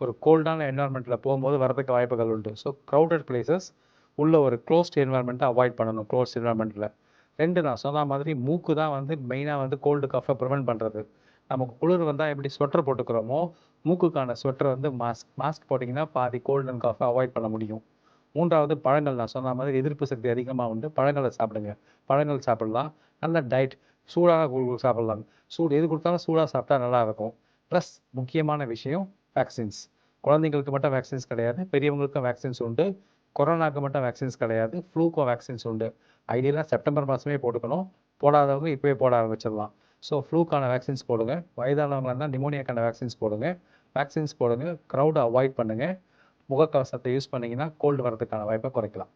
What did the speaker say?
ஒரு கோல்டான என்வாயன்மெண்ட்டில் போகும்போது வரதுக்கு வாய்ப்புகள் உண்டு. ஸோ க்ரௌடட் பிளேசஸ் உள்ள ஒரு க்ளோஸ்ட் என்வாயன்மெண்ட்டை அவாய்ட் பண்ணணும் க்ளோஸ்ட் என்வாயன்மெண்ட்டில் ரெண்டு நான் சொன்ன மாதிரி மூக்கு தான் வந்து மெயினாக வந்து கோல்டு கஃபை ப்ரிவெண்ட் பண்ணுறது நமக்கு குளிர் வந்தால் எப்படி ஸ்வெட்டர் போட்டுக்கிறோமோ மூக்குக்கான ஸ்வெட்டர் வந்து மாஸ்க் மாஸ்க் போட்டிங்கன்னா பாதி கோல்டு அண்ட் காஃபை அவாய்ட் பண்ண முடியும். மூன்றாவது பழங்கள் நான் சொன்ன மாதிரி எதிர்ப்பு சக்தி அதிகமாக உண்டு. பழங்களை சாப்பிடுங்க. பழங்கள் சாப்பிடலாம். நல்ல டயட் சூடாக சாப்பிடலாம். சூடு எது கொடுத்தாலும் சூடாக சாப்பிட்டா நல்லா இருக்கும். ப்ளஸ் முக்கியமான விஷயம் வேக்சின்ஸ் குழந்தைங்களுக்கு மட்டும் வேக்சின்ஸ் கிடையாது பெரியவங்களுக்கும் வேக்சின்ஸ் உண்டு. கொரோனாக்கு மட்டும் வேக்சின்ஸ் கிடையாது ஃப்ளூக்கும் வேக்சின்ஸ் உண்டு. ஐடியலாக செப்டம்பர் மாதமே போட்டுக்கணும். போடாதவங்க இப்போவே போட ஆரம்பிச்சிடலாம். ஸோ ஃப்ளூக்கான வேக்சின்ஸ் போடுங்க. வயதானவங்க இருந்தால் நிமோனியாக்கான வேக்சின்ஸ் போடுங்க. வேக்சின்ஸ் போடுங்க. க்ரௌடை அவாய்ட் பண்ணுங்கள் முகக்கவசத்தை யூஸ் பண்ணிங்கன்னா கோல்டு வரதுக்கான வாய்ப்பை குறைக்கலாம்.